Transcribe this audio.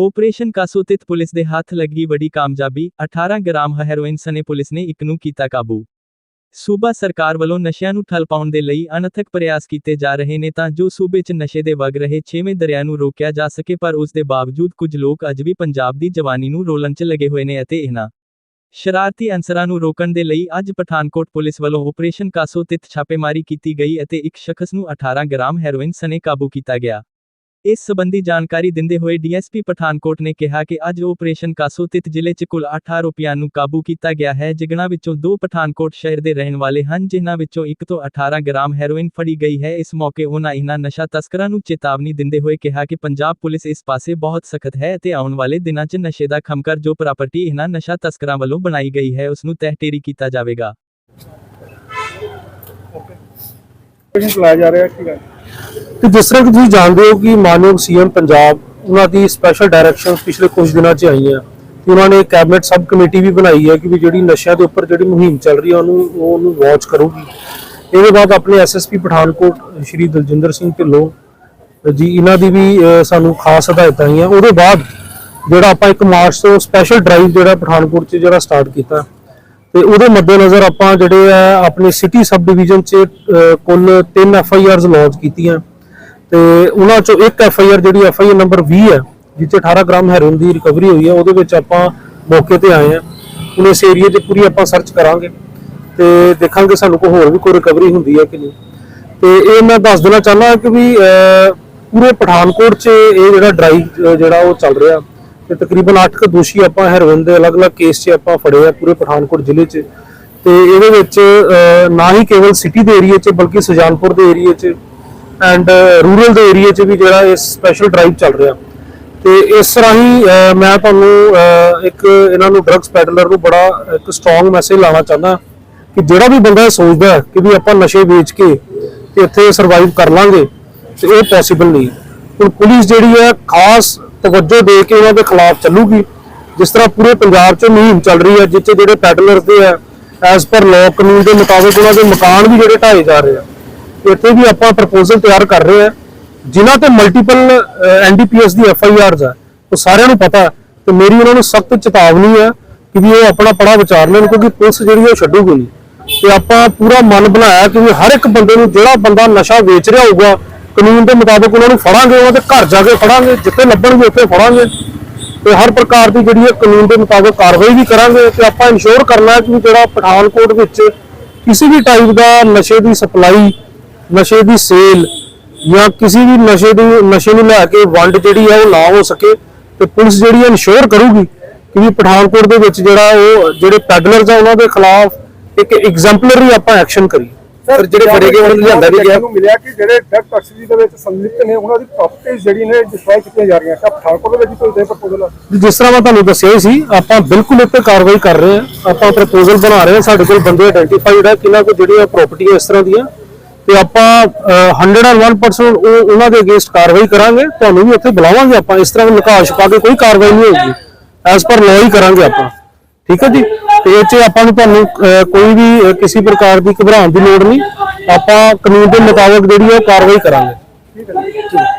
Operation ਕਾਸੋਤਿਤ police ਦੇ ਹੱਥ ਲੱਗੀ ਵੱਡੀ ਕਾਮਯਾਬੀ 18 ਗ੍ਰਾਮ ਹੈਰੋਇਨ ਸਨੇ ਪੁਲਿਸ ਨੇ ਇੱਕ ਨੂੰ ਕੀਤਾ ਕਾਬੂ। ਸੂਬਾ ਸਰਕਾਰ ਵੱਲੋਂ ਨਸ਼ਿਆਂ ਨੂੰ ਠੱਲ ਪਾਉਣ ਦੇ ਲਈ ਅਨਥਕ ਪ੍ਰਯਾਸ ਕੀਤੇ ਜਾ ਰਹੇ ਨੇ ਤਾਂ ਜੋ ਸੂਬੇ 'ਚ ਨਸ਼ੇ ਦੇ ਵਗ ਰਹੇ ਛੇਵੇਂ ਦਰਿਆ ਨੂੰ ਰੋਕਿਆ ਜਾ ਸਕੇ, ਪਰ ਉਸ ਦੇ ਬਾਵਜੂਦ ਕੁਝ ਲੋਕ ਅੱਜ ਵੀ ਪੰਜਾਬ ਦੀ ਜਵਾਨੀ ਨੂੰ ਰੋਲਣ 'ਚ ਲੱਗੇ ਹੋਏ ਨੇ ਅਤੇ ਇਹਨਾਂ ਸ਼ਰਾਰਤੀ ਅਨਸਰਾਂ ਨੂੰ ਰੋਕਣ ਦੇ ਲਈ ਅੱਜ ਪਠਾਨਕੋਟ ਪੁਲਿਸ ਵੱਲੋਂ ਆਪਰੇਸ਼ਨ ਕਾਸੋ ਤਿਤ ਛਾਪੇਮਾਰੀ ਕੀਤੀ ਗਈ ਅਤੇ ਇੱਕ ਸ਼ਖਸ ਨੂੰ 18 ਗ੍ਰਾਮ ਹੈਰੋਇਨ ਸਨੇ ਕਾਬੂ ਕੀਤਾ ਗਿਆ। ਇਸ ਸਬੰਧੀ ਜਾਣਕਾਰੀ ਦਿੰਦੇ ਹੋਏ ਡੀਐਸਪੀ ਪਠਾਨਕੋਟ ਨੇ ਕਿਹਾ ਕਿ ਅੱਜ ਆਪਰੇਸ਼ਨ ਕਾਸੋ ਤਿਤ ਜ਼ਿਲ੍ਹੇ 'ਚ ਕੁੱਲ 8 ਆਰੋਪੀਆਂ ਨੂੰ ਕਾਬੂ ਕੀਤਾ ਗਿਆ ਹੈ, ਜਿਗਣਾ ਵਿੱਚੋਂ ਦੋ ਪਠਾਨਕੋਟ ਸ਼ਹਿਰ ਦੇ ਰਹਿਣ ਵਾਲੇ ਹਨ, ਜਿਨ੍ਹਾਂ ਵਿੱਚੋਂ ਇੱਕ ਤੋਂ 18 ਗ੍ਰਾਮ ਹੈਰੋਇਨ ਫੜੀ ਗਈ ਹੈ। ਇਸ ਮੌਕੇ ਉਹਨਾਂ ਇਹਨਾਂ ਨਸ਼ਾ ਤਸਕਰਾਂ ਨੂੰ ਚੇਤਾਵਨੀ ਦਿੰਦੇ ਹੋਏ ਕਿਹਾ ਕਿ ਪੰਜਾਬ ਪੁਲਿਸ ਇਸ ਪਾਸੇ ਬਹੁਤ ਸਖਤ ਹੈ ਅਤੇ ਆਉਣ ਵਾਲੇ ਦਿਨਾਂ 'ਚ ਨਸ਼ੇ ਦਾ ਖਮਕਰ ਜੋ ਪ੍ਰਾਪਰਟੀ ਇਹਨਾਂ ਨਸ਼ਾ ਤਸਕਰਾਂ ਵੱਲੋਂ ਬਣਾਈ ਗਈ ਹੈ, ਉਸ ਨੂੰ ਤਹਿਟੇਰੀ ਕੀਤਾ ਜਾਵੇਗਾ। ਆਪਰੇਸ਼ਨ ਚਲਾਇਆ ਜਾ ਰਿਹਾ ਕੀ ਗੱਲ? ਤੇ ਜਿਸ ਤਰ੍ਹਾਂ ਕਿ ਤੁਸੀਂ ਜਾਣਦੇ ਹੋ ਕਿ ਮਾਨਯੋਗ ਸੀਐਮ ਪੰਜਾਬ, ਉਹਨਾਂ ਦੀ ਸਪੈਸ਼ਲ ਡਾਇਰੈਕਸ਼ਨ ਪਿਛਲੇ ਕੁਝ ਦਿਨਾਂ 'ਚ ਆਈਆਂ। ਤੇ ਉਹਨਾਂ ਨੇ ਕੈਬਨਿਟ ਸਬ ਕਮੇਟੀ ਵੀ ਬਣਾਈ ਹੈ ਕਿ ਵੀ ਜਿਹੜੀ ਨਸ਼ਿਆਂ ਦੇ ਉੱਪਰ ਜਿਹੜੀ ਮੁਹਿੰਮ ਚੱਲ ਰਹੀ ਹੈ ਉਹਨੂੰ ਉਹ ਉਹਨੂੰ ਵਾਚ ਕਰੂਗੀ। ਇਹਦੇ ਬਾਅਦ ਆਪਣੇ ਐਸਐਸਪੀ ਪਠਾਨਕੋਟ, ਸ਼੍ਰੀ ਦਲਜਿੰਦਰ ਸਿੰਘ ਢਿੱਲੋਂ ਜੀ, ਇਹਨਾਂ ਦੀ ਵੀ ਸਾਨੂੰ ਖਾਸ ਹਦਾਇਤਾਂ ਆਈਆਂ। ਉਹਦੇ ਬਾਅਦ ਜਿਹੜਾ ਆਪਾਂ ਇੱਕ ਮਾਰਚ ਤੋਂ ਸਪੈਸ਼ਲ ਡਰਾਈਵ ਜਿਹੜਾ ਪਠਾਨਕੋਟ 'ਚ ਜਿਹੜਾ ਸਟਾਰਟ ਕੀਤਾ ਤੇ ਉਹਦੇ ਮੱਦੇਨਜ਼ਰ ਆਪਾਂ ਜਿਹੜੇ ਆ, ਆਪਣੇ ਸਿਟੀ ਸਬ ਡਿਵੀਜ਼ਨ 'ਚ ਕੁੱਲ 3 ਐਫ ਆਈ ਆਰਜ਼ ਲੌਂਚ ਕੀਤੀਆਂ। ਤੇ ਉਹਨਾਂ 'ਚੋਂ ਇੱਕ ਐਫ ਆਈ ਆਰ ਜਿਹੜੀ ਐਫ ਆਈ ਆਰ ਨੰਬਰ 20 ਹੈ, ਜਿੱਥੇ 'ਚ 18 ਗ੍ਰਾਮ ਹੈਰੋਇਨ ਦੀ ਰਿਕਵਰੀ ਹੋਈ ਹੈ, ਉਹਦੇ ਵਿੱਚ ਆਪਾਂ ਮੌਕੇ ਤੇ ਆਏ ਆ ਹੁਣ ਇਸ ਏਰੀਆ 'ਚ ਪੂਰੀ ਆਪਾਂ ਸਰਚ ਕਰਾਂਗੇ ਤੇ ਦੇਖਾਂਗੇ ਸਾਨੂੰ ਕੋਈ ਹੋਰ ਵੀ ਕੋਈ ਰਿਕਵਰੀ ਹੁੰਦੀ ਹੈ ਕਿ ਨਹੀਂ। ਤੇ ਇਹ ਮੈਂ ਦੱਸ ਦੇਣਾ ਚਾਹੁੰਦਾ ਕਿ ਵੀ ਪੂਰੇ ਪਠਾਨਕੋਟ 'ਚ ਇਹ ਜਿਹੜਾ ਡਰਾਈਵ ਜਿਹੜਾ ਉਹ ਚੱਲ ਰਿਹਾ। ਤੇ ਤਕਰੀਬਨ 8 ਕੁ ਦੋਸ਼ੀ ਆਪਾਂ ਹੈਰੋਇਨ ਦੇ ਅਲੱਗ-ਅਲੱਗ ਕੇਸ 'ਚ ਆਪਾਂ ਫੜੇ ਆ ਪੂਰੇ ਪਠਾਨਕੋਟ ਜ਼ਿਲ੍ਹੇ 'ਚ। ਤੇ ਇਹਦੇ ਵਿੱਚ ਨਾ ਹੀ ਕੇਵਲ ਸਿਟੀ ਦੇ ਏਰੀਆ 'ਚ ਬਲਕਿ ਸੁਜਾਨਪੁਰ ਦੇ ਏਰੀਆ 'ਚ ਐਂਡ ਰੂਰਲ ਦੇ ਏਰੀਆ 'ਚ ਵੀ ਜਿਹੜਾ ਇਹ ਸਪੈਸ਼ਲ ਡਰਾਈਵ ਚੱਲ ਰਿਹਾ। ਤੇ ਇਸ ਰਾਹੀਂ ਮੈਂ ਤੁਹਾਨੂੰ ਇੱਕ ਇਹਨਾਂ ਨੂੰ ਡਰੱਗਸ ਪੈਡਲਰ ਨੂੰ ਬੜਾ ਇੱਕ ਸਟਰੋਂਗ ਮੈਸੇਜ ਲਾਣਾ ਚਾਹੁੰਦਾ ਕਿ ਜਿਹੜਾ ਵੀ ਬੰਦਾ ਇਹ ਸੋਚਦਾ ਕਿ ਵੀ ਆਪਾਂ ਨਸ਼ੇ ਵੇਚ ਕੇ ਤੇ ਇੱਥੇ ਸਰਵਾਈਵ ਕਰ ਲਾਂਗੇ, ਤੇ ਇਹ ਪੋਸੀਬਲ ਨਹੀਂ। ਹੁਣ ਪੁਲਿਸ ਜਿਹੜੀ ਹੈ ਖਾਸ ਤਵੱਜੋ ਦੇ ਕੇ ਇਹਨਾਂ ਦੇ ਖਿਲਾਫ ਚੱਲੂਗੀ। ਜਿਸ ਤਰ੍ਹਾਂ ਪੂਰੇ ਪੰਜਾਬ 'ਚ ਮੁਹਿੰਮ ਚੱਲ ਰਹੀ ਹੈ, ਜਿੱਥੇ ਜਿਹੜੇ ਪੈਡਲਰ ਦੇ ਆ ਐਸ ਪਰ ਲਾਅ ਕਾਨੂੰਨ ਦੇ ਮੁਤਾਬਕ ਉਹਨਾਂ ਦੇ ਮਕਾਨ ਵੀ ਜਿਹੜੇ ਢਾਏ ਜਾ ਰਹੇ ਆ। ਇੱਥੇ ਵੀ ਆਪਾਂ ਪ੍ਰਪੋਜ਼ਲ ਤਿਆਰ ਕਰ ਰਹੇ ਆ। ਜਿਨ੍ਹਾਂ ਤੇ ਮਲਟੀਪਲ ਐਨਡੀਪੀਐਸ ਦੀ ਐਫ ਆਈ ਆਰਸ ਆ, ਉਹ ਸਾਰਿਆਂ ਨੂੰ ਪਤਾ। ਤੇ ਮੇਰੀ ਉਹਨਾਂ ਨੂੰ ਸਖਤ ਚੇਤਾਵਨੀ ਹੈ ਕਿ ਵੀ ਉਹ ਆਪਣਾ ਪੜਾ ਵਿਚਾਰ ਲੈਣ, ਕਿਉਂਕਿ ਪੁਲਿਸ ਜਿਹੜੀ ਉਹ ਛੱਡੂਗੀ ਨਹੀਂ। ਤੇ ਆਪਾਂ ਪੂਰਾ ਮਨ ਬਣਾਇਆ ਕਿ ਹਰ ਇੱਕ ਬੰਦੇ ਨੂੰ ਜਿਹੜਾ ਬੰਦਾ ਨਸ਼ਾ ਵੇਚ ਰਿਹਾ ਹੋਊਗਾ ਕਾਨੂੰਨ ਦੇ ਮੁਤਾਬਕ ਉਹਨਾਂ ਨੂੰ ਫੜਾਂਗੇ, ਉਹਨਾਂ ਦੇ ਘਰ ਜਾ ਕੇ ਫੜਾਂਗੇ, ਜਿੱਥੇ ਲੱਭਣਗੇ ਉੱਥੇ ਫੜਾਂਗੇ। ਤੇ ਹਰ ਪ੍ਰਕਾਰ ਦੀ ਜਿਹੜੀ ਹੈ ਕਾਨੂੰਨ ਦੇ ਮੁਤਾਬਕ ਕਾਰਵਾਈ ਵੀ ਕਰਾਂਗੇ ਤੇ ਆਪਾਂ ਇਨਸ਼ੋਰ ਕਰਨਾ ਹੈ ਕਿ ਜਿਹੜਾ ਪਠਾਨਕੋਟ ਵਿੱਚ ਕਿਸੇ ਵੀ ਟਾਈਪ ਦਾ ਨਸ਼ੇ ਦੀ ਸਪਲਾਈ ਨਸ਼ੇ ਦੀ ਸੇਲ ਜਾਂ ਕਿਸੇ ਵੀ ਨਸ਼ੇ ਦੀ, ਨਸ਼ੇ ਨੂੰ ਲੈ ਕੇ ਵੰਡ ਜਿਹੜੀ ਹੈ ਉਹ ਨਾ ਹੋ ਸਕੇ ਤੇ ਪੁਲਿਸ ਜਿਹੜੀ ਹੈ ਇਨਸ਼ੋਰ ਕਰੂਗੀ ਕਿ ਵੀ ਪਠਾਨਕੋਟ ਦੇ ਵਿੱਚ ਜਿਹੜਾ ਉਹ, ਜਿਹੜੇ ਪੈਡਲਰਸ ਆ ਉਹਨਾਂ ਦੇ ਖਿਲਾਫ ਇੱਕ ਐਗਜ਼ੈਂਪਲਰੀ ਆਪਾਂ ਐਕਸ਼ਨ ਕਰੀਏ। ਸਰ ਜਿਹੜੇ ਫੜੇ ਗਏ ਉਹਨਾਂ ਨੂੰ ਲਿਆਂਦਾ ਵੀ ਗਿਆ। ਨੂੰ ਮਿਲਿਆ ਕਿ ਜਿਹੜੇ ਡਰਗ ਤਸਕਰੀ ਦੇ ਵਿੱਚ ਸੰਲਿਪਤ ਨੇ ਉਹਨਾਂ ਦੀ ਪ੍ਰਾਪਰਟੀ ਜਿਹੜੀ ਨੇ ਡਿਸਟਰੋਏ ਕੀਤੀਆਂ ਜਾ ਰਹੀਆਂ ਤਾਂ ਪਠਾਨਕੋਟ ਦੇ ਵਿੱਚ ਕੋਈ ਦੇ ਪ੍ਰਪੋਜ਼ਲ ਜਿਸ ਤਰ੍ਹਾਂ ਮੈਂ ਤੁਹਾਨੂੰ ਦੱਸਿਆ ਸੀ ਆਪਾਂ ਬਿਲਕੁਲ ਉੱਤੇ ਕਾਰਵਾਈ ਕਰ ਰਹੇ ਹਾਂ। ਆਪਾਂ ਪ੍ਰਪੋਜ਼ਲ ਬਣਾ ਰਹੇ ਹਾਂ ਸਾਡੇ ਕੋਲ ਬੰਦੇ ਆਇਡੈਂਟੀਫਾਈਡ ਹੈ ਕਿਹਨਾਂ ਕੋਲ ਜਿਹੜੀਆਂ ਪ੍ਰਾਪਰਟੀਆਂ ਇਸ ਤਰ੍ਹਾਂ ਦੀਆਂ। ਤੇ ਆਪਾਂ ਅਹ, 101% ਉਹ ਉਹਨਾਂ ਦੇ ਅਗੇਂਸਟ ਕਾਰਵਾਈ ਕਰਾਂਗੇ। ਤੁਹਾਨੂੰ ਵੀ ਉੱਥੇ ਬੁਲਾਵਾਂਗੇ ਆਪਾਂ ਇਸ ਤਰ੍ਹਾਂ ਨਿਕਾਸ਼ ਪਾ ਕੇ ਕੋਈ ਕਾਰਵਾਈ ਨਹੀਂ ਹੋਊਗੀ। ਐਸ ਪਰ ਲਾਅ ਹੀ ਕਰਾਂਗੇ ਆਪਾਂ। ਠੀਕ ਹੈ ਜੀ? ਤੇ ਇਹ 'ਚ ਆਪਾਂ ਨੂੰ ਤੁਹਾਨੂੰ ਅਹ, ਕੋਈ ਵੀ ਅਹ, ਕਿਸੇ ਪ੍ਰਕਾਰ ਦੀ ਘਬਰਾਉਣ ਦੀ ਲੋੜ ਨਹੀਂ। ਆਪਾਂ ਕਾਨੂੰਨ ਦੇ ਮੁਤਾਬਕ ਜਿਹੜੀ ਹੈ ਉਹ ਕਾਰਵਾਈ ਕਰਾਂਗੇ। ਠੀਕ ਹੈ